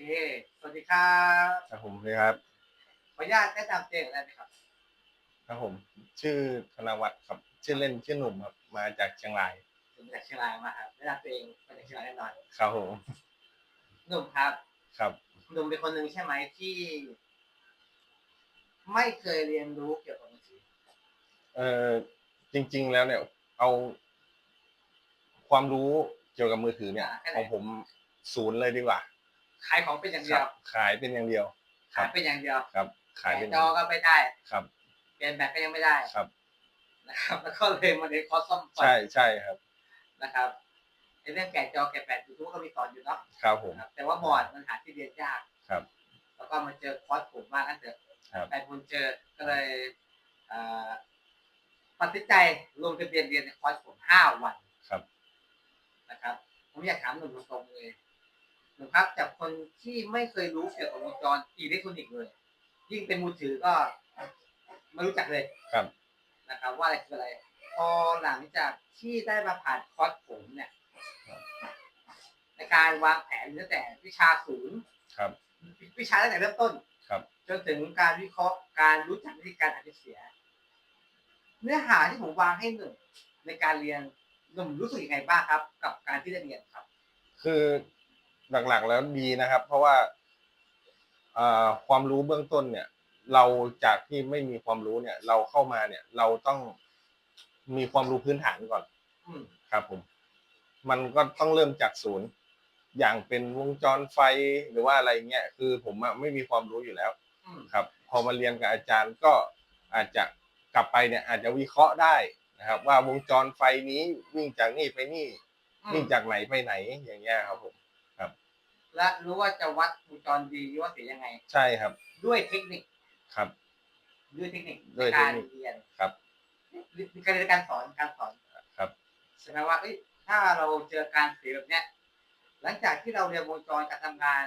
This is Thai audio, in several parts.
สวัสดีครับครับผมเลยครับขออนุญาตแนะนำตัวเองได้ไหมครับ ครับผม ชื่อธนวัฒน์ครับ ชื่อเล่นชื่อหนุ่มครับ มาจากเชียงรายผมจากเชียงรายมาครับแนะนำตัวเองมาจากเชียงรายแน่นอนครับผมหนุ่มครับ ครับหนุ่มเป็นคนหนึ่งใช่ไหมที่ ไม่เคยเรียนรู้เกี่ยวกับมือถือเอ่อจริง ๆ แล้วเนี่ย เอา ความรู้เกี่ยวกับมือถือเนี่ย ของผมศูนย์เลยดีกว่า ขายของเป็นอย่างคเดีรัยวบขายเป็นอย่างเดียว ครัขายบเป็นอย่างเดียวครับ ขายเป็นแกะจอก็ไม่ได้ ครับ เปลี่ยนแบบก็ยังไม่ได้ครับ นะครับ แล้วก็เลยมาเรียนคอร์สซ่อมไฟใช่ใช่ครับ นะครับไอ้เรื่องแกะจอแกะแบบยูทูบก็มีสอนอยู่เนาะครับผม ครับแต่ว่าบอร์ดมันหาที่เรียนยาก ครับแล้วก็มาเจอคอร์สผมมากกันเถอะครับ แฟนคุณเจอก็เลยเอ่อตัดสินใจลงทะเบียนเรียนในคอร์สผมห้าวันครับ นะครับ ผมอยากถามหนุ่มตรงๆเลยห นุ่มครับจากคนที่ไม่เคยรู้เกี่ยวกับวงจรอิเล็กทรอนิกส์เลย ยิ่งเป็นมือถือก็ไม่รู้จักเลยครับนะครับว่าอะไรคืออะไร พอหลังจากที่ได้มาผ่านคอร์สผมเนี่ยในการวางแผนตั้งแต่วิชาศูนย์ครับวิชาตั้งแต่เริ่มต้นครับจนถึงการวิเคราะห์การรู้จักวิธีการหาจุดเสีย เนื้อหาที่ผมวางให้หนึ่งในการเรียนหนุ่มรู้สึกยังไงบ้างครับ กับการที่ได้เรียนครับ คือ หลักๆ แล้วดีนะครับ เพราะว่าอ่าความรู้เบื้องต้นเนี่ย เราจากที่ไม่มีความรู้เนี่ย เราเข้ามาเนี่ย เราต้องมีความรู้พื้นฐานก่อนอืมครับ ผม มันก็ต้องเริ่มจากศูนย์ อย่างเป็นวงจรไฟหรือว่าอะไรเงี้ยคือผมอะไม่มีความรู้อยู่แล้วอืมครับ พอมาเรียนกับอาจารย์ก็อาจจะกลับไปเนี่ย อาจจะวิเคราะห์ได้นะครับ ว่าวงจรไฟนี้วิ่งจากนี่ไปนี่วิ่งจากไหนไปไหนอย่างเงี้ยครับผม และรู้ว่าจะวัดวงจรดีหรือว่าเสียยังไง ใช่ครับ ด้วยเทคนิคครับ ด้วยเทคนิคด้วยในการเทคนิค เรียนครับการเรียนการสอนการสอนครับ ใช่ไหมว่าเอ้ยถ้าเราเจอการเสียแบบเนี้ยหลังจากที่เราเรียนวงจรการทำงาน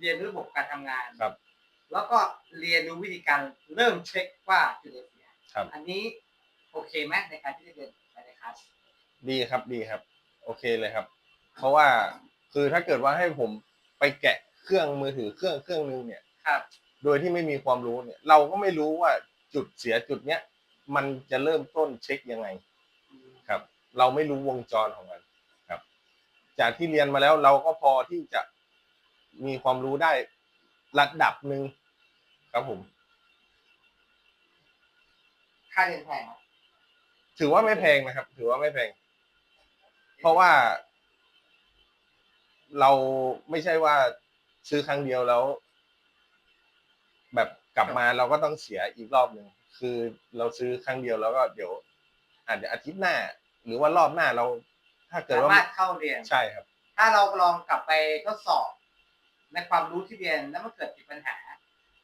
เรียนระบบการทำงาน ครับ แล้วก็เรียนรู้วิธีการเริ่มเช็คว่าจุดไหนเสียครับ อันนี้โอเคไหมในการที่จะเรียนไปในคลาสดีครับดีครับ โอเคเลยครับ เพราะว่าคือถ้าเกิดว่าให้ผม ไปแกะเครื่องมือถือเครื่องเครื่องนึงเนี่ย ครับ โดยที่ไม่มีความรู้เนี่ย เราก็ไม่รู้ว่าจุดเสียจุดเนี้ยมันจะเริ่มต้นเช็คยังไงครับ เราไม่รู้วงจรของมันครับ จากที่เรียนมาแล้วเราก็พอที่จะมีความรู้ได้ระดับหนึ่งครับผม ค่าเรียนแพงไหมถือว่าไม่แพงนะครับ ถือว่าไม่แพง เพราะว่า เราไม่ใช่ว่าซื้อครั้งเดียวแล้ว แบบกลับมาเราก็ต้องเสียอีกรอบหนึ่งคือเราซื้อครั้งเดียวแล้วก็เดี๋ยวอาจจะอาทิตย์หน้า หรือว่ารอบหน้าเรา ถ้าเกิดสาว่ามารถเข้าเรียน ใช่ครับ ถ้าเราลองกลับไปทดสอบ ในความรู้ที่เรียนแล้วมันเกิดติดปัญหา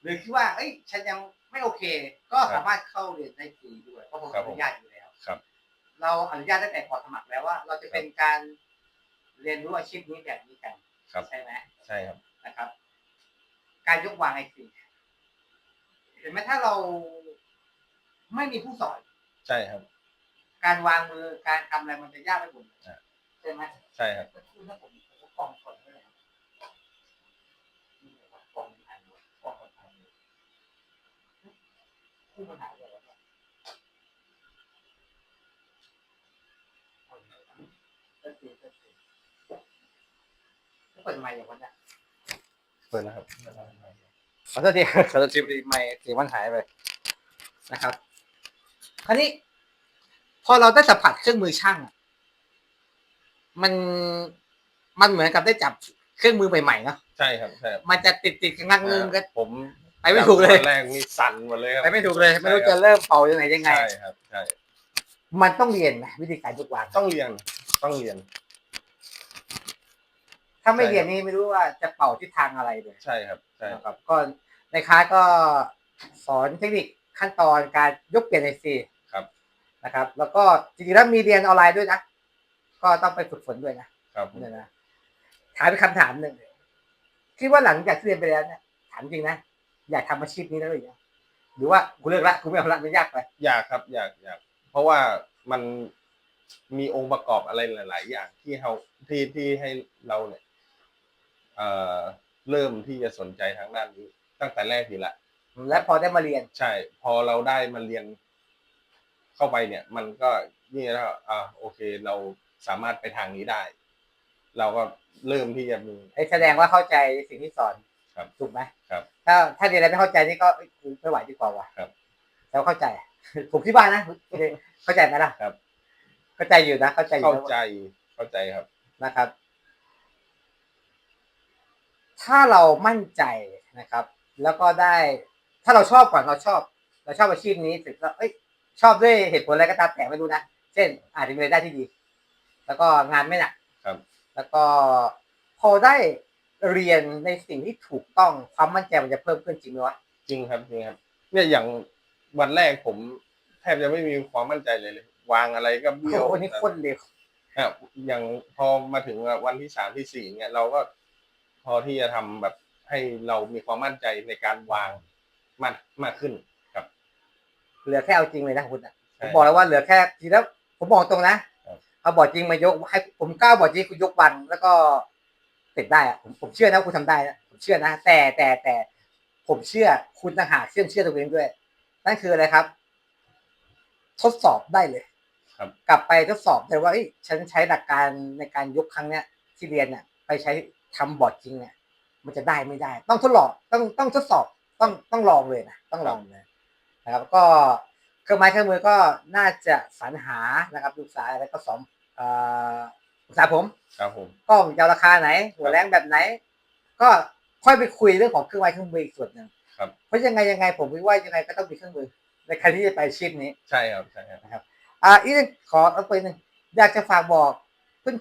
หรือคิดว่า เอ้ย ฉันยังไม่โอเค ก็สามารถเข้าเรียนได้ฟรีด้วยเพราะผมครัอบผมนุญาตอยู่แล้วครับ เราอนุญาตตั้งแต่ก่อนสมัครแล้วว่า เราจะเป็นการ เรียนรู้อาชีพนี้แบบนี้กันครับ ใช่ไหมใช่ครับ นะครับ การยกวางไอซีเห็นไหมถ้าเราไม่มีผู้สอน ใช่ครับ การวางมือการทำอะไรมันจะยากไปหมดเลยอ่าใช่ไหม ใช่ครับคือถ้าผมผมกล่องสดเลยนะนี่แบบว่ากล่องมีอันเดียวกล่องอันเดียวคู่ปัญหาเลยว่าเปิดเปิดเปิดไมค์ อย่างวันเนี้ยเปิดแล้วครับขอโทษทีขอโทษทีพอดีไมค์เสียงมันหายไปนะครับ คราวนี้ พอเราได้สัมผัสเครื่องมือช่างอะมันมันเหมือนกับได้จับเครื่องมือใหม่ๆเนาะใช่ครับใช่ครับมันจะติดติดๆกันงักนึงก็ผมไปไม่ถูกเลย ตอนแรกนี่สั่นหมดเลยครับ ไปไม่ถูกเลย ไม่รู้ใช่คจะบเริ่มเป่ายังไงยังไง ใช่ครับใช่มันต้องเรียนไหมวิธีการยกวางต้องเรียนต้องเรียน ถ้าไม่ใช่เรียนนี่ไม่รู้ว่าจะเป่าทิศทางอะไรเลยใช่ครับใช่นะครับ ก็ในคลาสก็สอนเทคนิคขั้นตอนการยกเปลี่ยนไอซีครับนะครับ แล้วก็จริงๆแล้วมีเรียนออนไลน์ด้วยนะ ก็ต้องไปฝึกฝนด้วยนะครับผมเนี่ยนะถามเป็นคำถามหนึ่งคิดว่าหลังจากที่เรียนไปแล้วเนี่ยถามจริงนะอยากทำอาชีพนี้แล้วหรือยังหรือว่ากูเลิกละกูไม่เอาละมันยากไปอยากครับ อยากอยากเพราะว่ามันมีองค์ประกอบอะไรหลาย ๆ อย่างที่เขาที่ที่ให้เราเนี่ย เอ่อเริ่มที่จะสนใจทางด้านนี้ตั้งแต่แรกทีละและพอได้มาเรียน ใช่ พอเราได้มาเรียน เข้าไปเนี่ย มันก็นี่แล้วอ่าโอเค เราสามารถไปทางนี้ได้ เราก็เริ่มที่จะมีไอ้แสดงว่าเข้าใจสิ่งที่สอนครับถูกไหมครับ ถ้าถ้าเรียนอะไรไม่เข้าใจนี่ก็เอ้ยกูไม่ไหวดีกว่าว่ะครับแล้วเข้าใจผมคิดว่านะเข้าใจไหมล่ะครับ เข้าใจอยู่นะเข้าใจอยู่เข้านะใจเข้าใจครับนะครับ ถ้าเรามั่นใจนะครับ แล้วก็ได้ถ้าเราชอบก่อนเราชอบ เราชอบอาชีพนี้เสร็จแล้วเอ้ยชอบด้วยเหตุผลอะไรก็ตามแต่ไม่รู้นะเช่น อาจจะมีรายได้ที่ดี แล้วก็งานไม่หนักครับ แล้วก็พอได้เรียนในสิ่งที่ถูกต้องความมั่นใจมันจะเพิ่มขึ้นจริงไหมวะจริงครับจริงครับ เนี่ยอย่างวันแรกผมแทบจะไม่มีความมั่นใจเลยเลยวางอะไรก็เบี้ยวโอ้โหนี่โคนเร็วอะอย่างพอมาถึงวันที่สามที่สี่เนี่ยเราก็ พอที่จะทำแบบให้เรามีความมั่นใจในการวางมากมากขึ้นครับ เหลือแค่เอาจริงเลยนะคุณอะผใช่มบอกแล้วว่าเหลือแค่ทีแล้วผมบอกตรงนะครับเอาบอร์ดจริงมายกให้ผมกล้าบอร์ดจริงคุณยกบันแล้วก็เสร็จได้อะผมผมเชื่อนะว่าคุณทำได้นะผมเชื่อนะ แต่แต่แต่ผมเชื่อคุณต่างหากเชื่อเชื่อตัวเองด้วย นั่นคืออะไรครับ ทดสอบได้เลยครับกลับไปทดสอบเลยว่าเอ้ยฉันใช้หลักการในการยกครั้งเนี้ยที่เรียนเนี่ยไปใช้ ทำบอร์ดจริงเนี่ยมันจะได้ไม่ได้ ต้องทดลองต้องต้องทดสอบต้องต้องลองเลยนะต้องลองเลยนะครับก็เครื่องไม้เครื่องมือก็น่าจะสรรหานะครับลูกสายอะไรก็สอนเอ่อปรึกษาผมครับผมกล้องจะเอาราคาไหน หัวแรงแบบไหน ก็ค่อยไปคุยเรื่องของเครื่องไม้เครื่องมืออีกส่วนหนึ่งครับเพราะยังไงยังไงผมคิดว่ายังไงก็ต้องมีเครื่องมือ ในการที่จะไปอาชีพนี้ใช่ครับใช่ครับอ่าอีกหนึ่งขอเอาไปหนึ่งอยากจะฝากบอก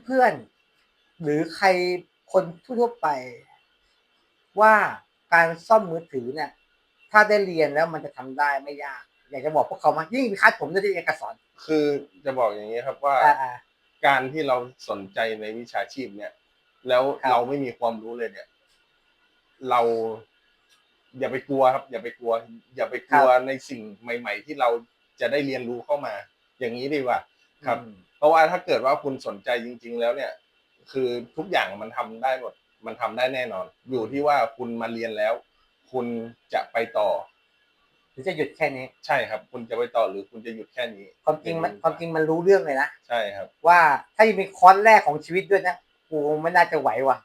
เพื่อนๆหรือใคร คนทั่วๆไป ว่าการซ่อมมือถือเนี่ย ถ้าได้เรียนแล้วมันจะทำได้ไม่ยาก อยากจะบอกพวกเขามายิ่งคัดผมด้วยที่เอกสารคือจะบอกอย่างนี้ครับว่าอ่าอ่าการที่เราสนใจในวิชาชีพเนี่ย แล้วครับเราไม่มีความรู้เลยเนี่ย เรา อย่าไปกลัวครับ อย่าไปกลัว อย่าไปกลัวในสิ่งใหม่ ๆ ที่เราจะได้เรียนรู้เข้ามา อย่างนี้ดีกว่า ครับอืมเพราะว่าถ้าเกิดว่าคุณสนใจจริง ๆ แล้วเนี่ย คือทุกอย่างมันทำได้หมดมันทำได้แน่นอน อยู่ที่ว่าคุณมาเรียนแล้ว คุณจะไปต่อ หรือจะหยุดแค่นี้ ใช่ครับ คุณจะไปต่อหรือคุณจะหยุดแค่นี้ความจริงมันความจริงมันรู้เรื่องเลยนะ ใช่ครับ ว่าถ้ายังมีคอร์สแรกของชีวิตด้วยนะกูไม่น่าจะไหวว่ะ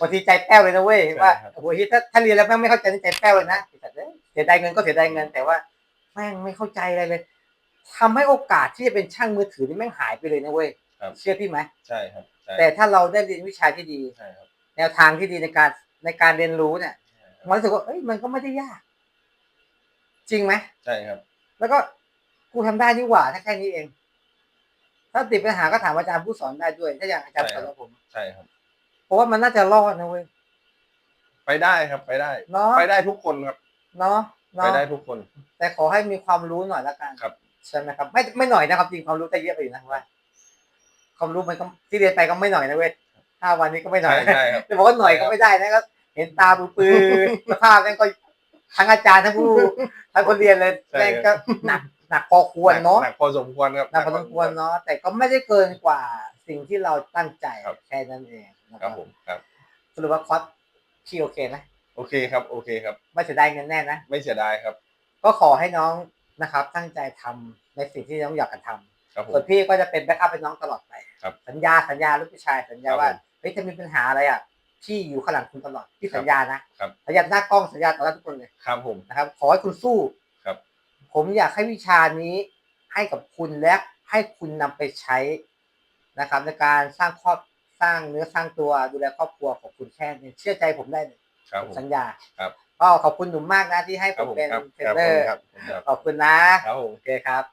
บางทีใจแป้วเลยนะเว้ยใช่ว่าครับโอ้โหเฮ้ยถ้าถ้าเรียนแล้วแม่งไม่เข้าใจนี่ใจแป้วเลยนะแต่เอ้ยเสียดายเงินก็เสียดายเงินแต่ว่าแม่งไม่เข้าใจอะไรเลยทำให้โอกาสที่จะเป็นช่างมือถือนี่แม่งหายไปเลยนะเว้ยครับ เชื่อพี่ไหมใช่ครับใช่ แต่ถ้าเราได้เรียนวิชาที่ดี ใช่ครับ แนวทางที่ดีในการในการเรียนรู้เนี่ยใช่ครับมันรู้สึกว่าเอ้ยมันก็ไม่ได้ยาก จริงไหมใช่ครับ แล้วก็กูทำได้นี่หว่าถ้าแค่นี้เอง ถ้าติดปัญหาก็ถามอาจารย์ผู้สอนได้ด้วย ถ้าอย่างอาจารย์สอนกับผม ใช่ครับ เพราะว่ามันน่าจะรอดนะเว้ยไปได้ครับไปได้เนาะไปได้ทุกคนครับเนาะไปเนาะได้ทุกคน แต่ขอให้มีความรู้หน่อยละกันครับใช่ไหมครับ ไม่ไม่หน่อยนะครับจริงความรู้แต่เยอะไปอยู่นะว่า ความรู้มันก็ที่เรียนไปก็ไม่หน่อยนะเว้ยห้าวันนี้ก็ไม่หน่อยใช่ใช่ครับจะบอกว่าหน่อยก็ไม่ได้นะก็เห็นตาปื้อๆสภาพนั่นก็ทั้งอาจารย์ทั้งผู้ทั้งคนเรียนเลยใช่ แม่งก็หนักหนักพอควรเนาะหนักพอสมควรครับ หนักพอสมควรเนาะแต่ก็ไม่ได้เกินกว่าสิ่งที่เราตั้งใจครับ แค่นั้นเองนะครับผมครับ สรุปว่าคอสพี่โอเคไหมโอเคครับโอเคครับ ไม่เสียดายเงินแน่นะ ไม่เสียดายครับ ก็ขอให้น้องนะครับตั้งใจทำในสิ่งที่น้องอยากจะทำ ครับผมส่วนพี่ก็จะเป็นแบ็กอัพเป็นน้องตลอดไป ครับสัญญาสัญญาลูกผู้ชายสัญญาครับว่าผมเฮ้ยถ้ามีปัญหาอะไรอะพี่อยู่ข้างหลังคุณตลอดพี่สัญญานะครับ สัญญาหน้ากล้องสัญญาต่อหน้าทุกคนเลยครับผม นะครับขอให้คุณสู้ครับ ผมอยากให้วิชานี้ให้กับคุณและให้คุณนำไปใช้นะครับ ในการสร้างครอบสร้างเนื้อสร้างตัวดูแลครอบครัวของคุณแค่นี้เชื่อใจผมได้เลยครับผม สัญญาครับ ก็ขอบคุณหนุ่มมากนะที่ให้คผรับมผมเป็นครับเทรครับนเนอร์ครับครับขอบคุณนะ ครับผม โอเคครับ